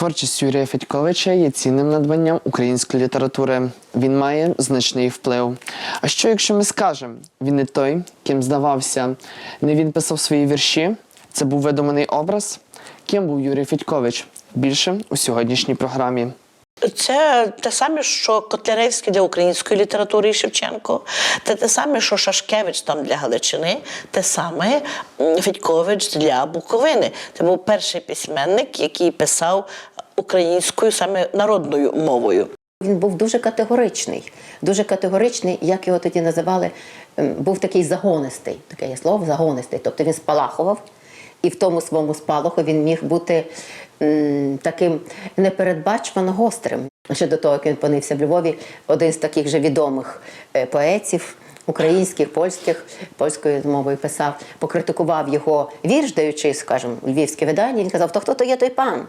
Творчість Юрія Федьковича є цінним надбанням української літератури. Він має значний вплив. А що якщо ми скажемо, він не той, ким здавався? Не він писав свої вірші? Це був видуманий образ? Ким був Юрій Федькович? Більше у сьогоднішній програмі. Це те саме, що Котляревський для української літератури і Шевченко, це те саме, що Шашкевич там для Галичини, те саме Федькович для Буковини. Це був перший письменник, який писав українською саме народною мовою. Він був дуже категоричний, дуже категоричний, як його тоді називали, ем, був такий загонистий, таке є слово загонистий. Тобто він спалахував, і в тому своєму спалаху він міг бути м, таким непередбачувано гострим. Ще до того, як він опинився в Львові, один з таких же відомих е, поетів. Українських, польських, польською мовою писав, покритикував його вірш, даючи, скажімо, львівське видання. Він казав: то хто то є той пан?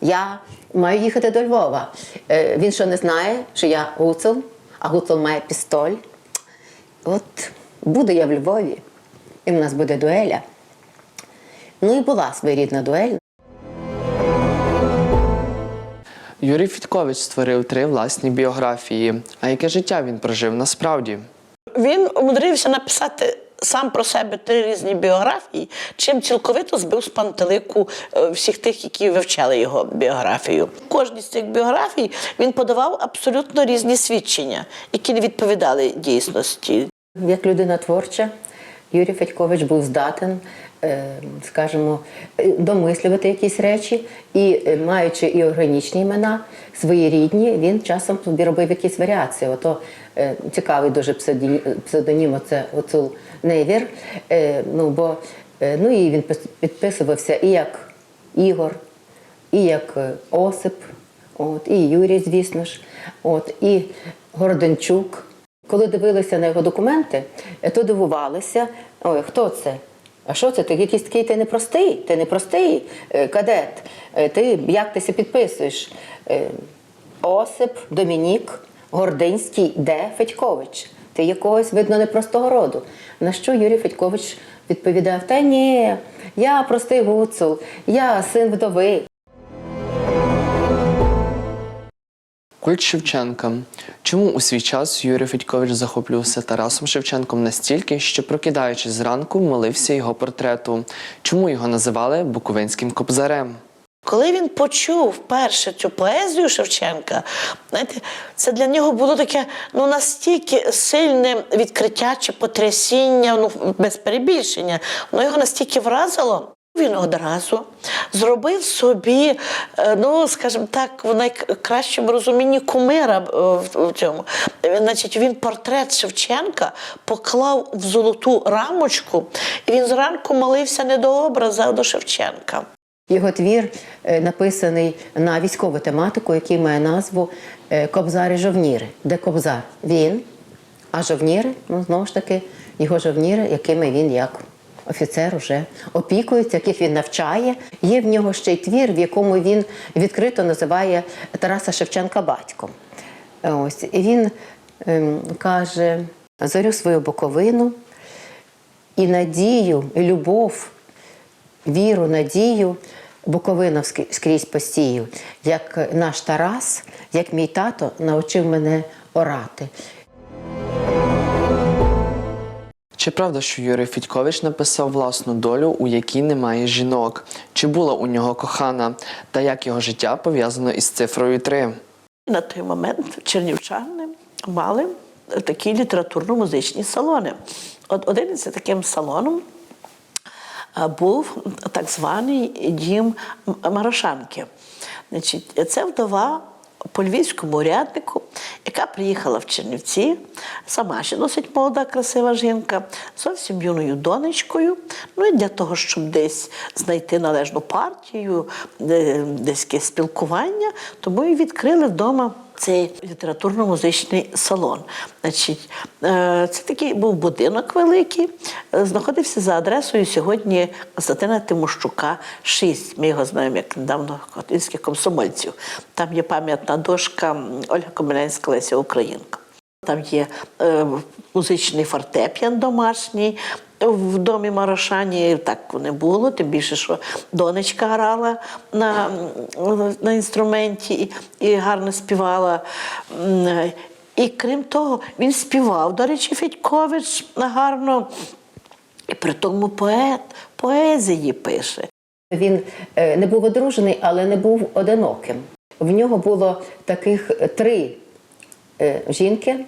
Я маю їхати до Львова. Е, він що не знає, що я гуцул, а гуцул має пістоль. От буду я в Львові, і в нас буде дуеля. Ну і була своєрідна дуель. Юрій Федькович створив три власні біографії. А яке життя він прожив насправді? Він умудрився написати сам про себе три різні біографії, чим цілковито збив з пантелику е, всіх тих, які вивчали його біографію. Кожній з цих біографій він подавав абсолютно різні свідчення, які не відповідали дійсності. Як людина творча, Юрій Федькович був здатен, скажімо, е, домислювати якісь речі, і е, маючи і органічні імена, свої рідні, він часом собі робив якісь варіації. Ото е, цікавий дуже псевдонім, псевдонім це Оцул Нейвір. Е, Ну, бо, е, ну і він підписувався і як Ігор, і як е, Осип, от, і Юрій, звісно ж, от, і Гордончук. Коли дивилися на його документи, е, то дивувалися, ой, хто це? А що це? Ти якийсь такий ти непростий, ти непростий е, кадет. Е, Ти як ти себе підписуєш? Е, Осип, Домінік, Гординський, Де Федькович. Ти якогось, видно, непростого роду. На що Юрій Федькович відповідав: Та ні, я простий гуцул, я син вдови. Культ Шевченка. Чому у свій час Юрій Федькович захоплювався Тарасом Шевченком настільки, що, прокидаючись зранку, молився його портрету? Чому його називали Буковинським кобзарем? Коли він почув вперше цю поезію Шевченка, знаєте, це для нього було таке ну настільки сильне відкриття чи потрясіння, ну без перебільшення. Воно його настільки вразило. Він одразу зробив собі, е, ну скажімо так, в найкращому розумінні кумира е, в цьому. Значить, він портрет Шевченка поклав в золоту рамочку, і він зранку молився не до образа, а до Шевченка. Його твір е, написаний на військову тематику, який має назву Кобзари жовніри. Де Кобзар? Він, а жовніри, ну знову ж таки, його жовніри, якими він як офіцер уже опікується, яких він навчає. Є в нього ще й твір, в якому він відкрито називає Тараса Шевченка батьком. Ось і він ем, каже: зорю свою боковину і надію, і любов віру, надію Буковина скрізь посію, як наш Тарас, як мій тато навчив мене орати. Чи правда, що Юрій Федькович написав власну долю, у якій немає жінок? Чи була у нього кохана? Та як його життя пов'язано із цифрою 3? На той момент чернівчани мали такі літературно-музичні салони. От один із таким салоном був так званий дім Марошанки. Значить, це вдова по львівському уряднику, яка приїхала в Чернівці, сама ще досить молода, красива жінка, зовсім юною донечкою. Ну і для того, щоб десь знайти належну партію, десь якесь спілкування, тому і відкрили вдома. Цей літературно-музичний салон. Значить, е, це такий був будинок великий, е, знаходився за адресою сьогодні Константина Тимощука, 6. Ми його знаємо як недавно хотинських комсомольців. Там є пам'ятна дошка Ольга Комелянська Леся Українка. Там є е, музичний фортепіан домашній, В домі Марошані так не було, тим більше, що донечка грала на, на інструменті і, гарно співала. І крім того, він співав. До речі, Федькович гарно, і при тому поет, поезії пише. Він е, не був одружений, але не був одиноким. В нього було таких три е, жінки,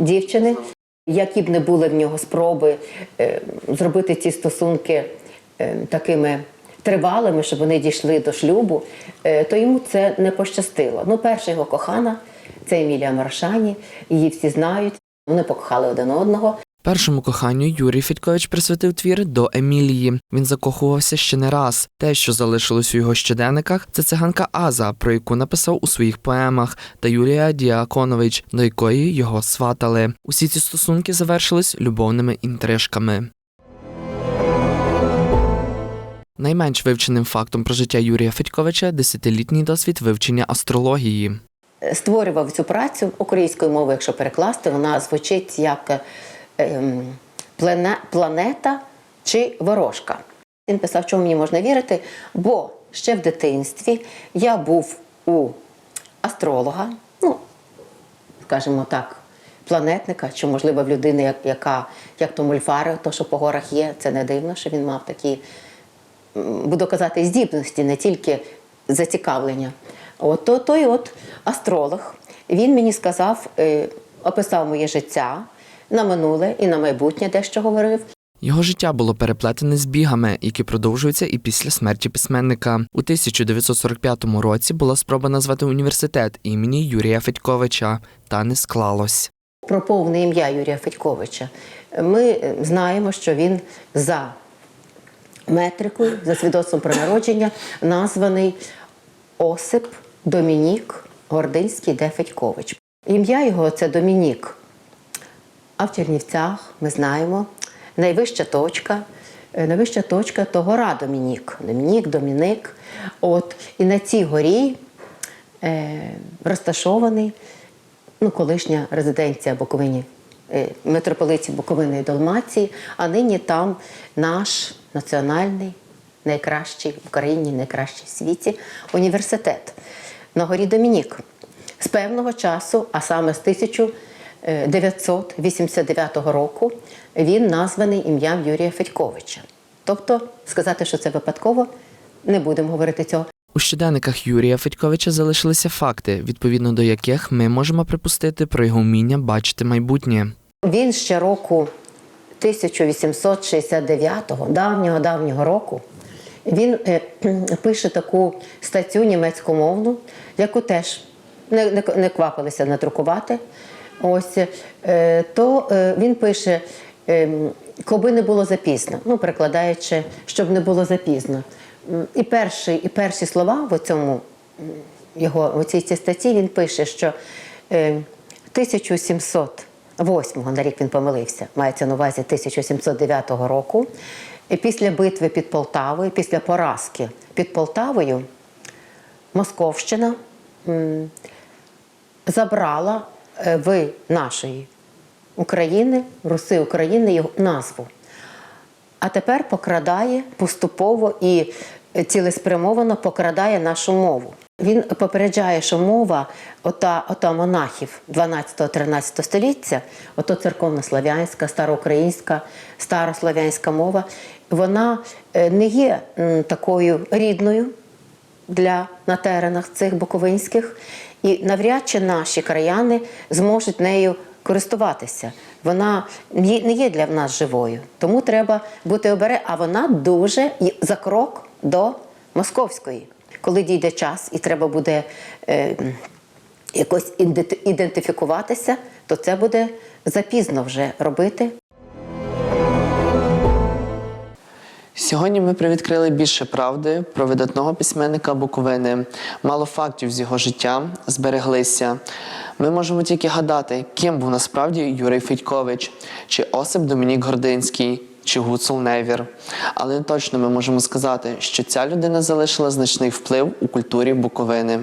дівчини, які б не були в нього спроби е, зробити ці стосунки е, такими тривалими, щоб вони дійшли до шлюбу, е, то йому це не пощастило. Ну, перша його кохана це Емілія Маршані, її всі знають. Вони покохали один одного. Першому коханню Юрій Федькович присвятив твір до Емілії. Він закохувався ще не раз. Те, що залишилось у його щоденниках, це циганка Аза, про яку написав у своїх поемах, та Юлія Діаконович, до якої його сватали. Усі ці стосунки завершились любовними інтрижками. Найменш вивченим фактом про життя Юрія Федьковича десятилітній досвід вивчення астрології. створював цю працю українською мовою, якщо перекласти, вона звучить як планета чи ворожка. Він писав, чому мені можна вірити, бо ще в дитинстві я був у астролога, ну, скажімо так, планетника, чи, можливо, в людини, яка, як то мульфари, то, що по горах є, це не дивно, що він мав такі буду казати, здібності, не тільки зацікавлення. От то, той от астролог, він мені сказав, е, описав моє життя на минуле і на майбутнє, дещо говорив. Його життя було переплетене збігами, які продовжуються і після смерті письменника. У 1945 році була спроба назвати університет імені Юрія Федьковича, та не склалось. Про повне ім'я Юрія Федьковича. Ми е, знаємо, що він за метрикою, за свідоцтвом про народження, названий Осип Домінік Гординський де Федькович. Ім'я його це Домінік. А в Чернівцях ми знаємо найвища точка. е, Найвища точка то гора Домінік. Домінік, Доміник. От, і на цій горі е, розташований ну, колишня резиденція Буковині, е, митрополиті Буковини і Далмації, а нині там наш національний, найкращий в Україні, найкращий в світі університет на горі Домінік. З певного часу, а саме з 1989 року, він названий ім'ям Юрія Федьковича. Тобто, сказати, що це випадково, не будемо говорити цього. У щоденниках Юрія Федьковича залишилися факти, відповідно до яких ми можемо припустити про його вміння бачити майбутнє. Він ще року 1869-го, давнього давнього року, він е, пише таку статтю німецькомовну, яку теж не, не, не квапилися надрукувати. Ось е, то е, він пише, е, коби не було запізно, ну перекладаючи, щоб не було запізно. І перші, і перші слова в цьому його у цій цій статті він пише, що е, 1708 на рік він помилився, мається на увазі 1709 року. І після битви під Полтавою, після поразки під Полтавою, Московщина забрала е, в нашої України, Руси України його назву а тепер покрадає поступово і цілеспрямовано покрадає нашу мову. Він попереджає, що мова ота, ота монахів 12-13 століття, ото церковнослав'янська, староукраїнська, старослав'янська мова, вона е, не є такою рідною для на теренах цих буковинських, і навряд чи наші краяни зможуть нею користуватися. Вона не є для нас живою, тому треба бути обере, а вона дуже за крок до московської. Коли дійде час і треба буде е, якось ідентифікуватися, то це буде запізно вже робити. Сьогодні ми привідкрили більше правди про видатного письменника Буковини. Мало фактів з його життя збереглися. Ми можемо тільки гадати, ким був насправді Юрій Федькович, чи Осип Домінік Гординський, чи Гуцул Невір. Але точно ми можемо сказати, що ця людина залишила значний вплив у культурі Буковини.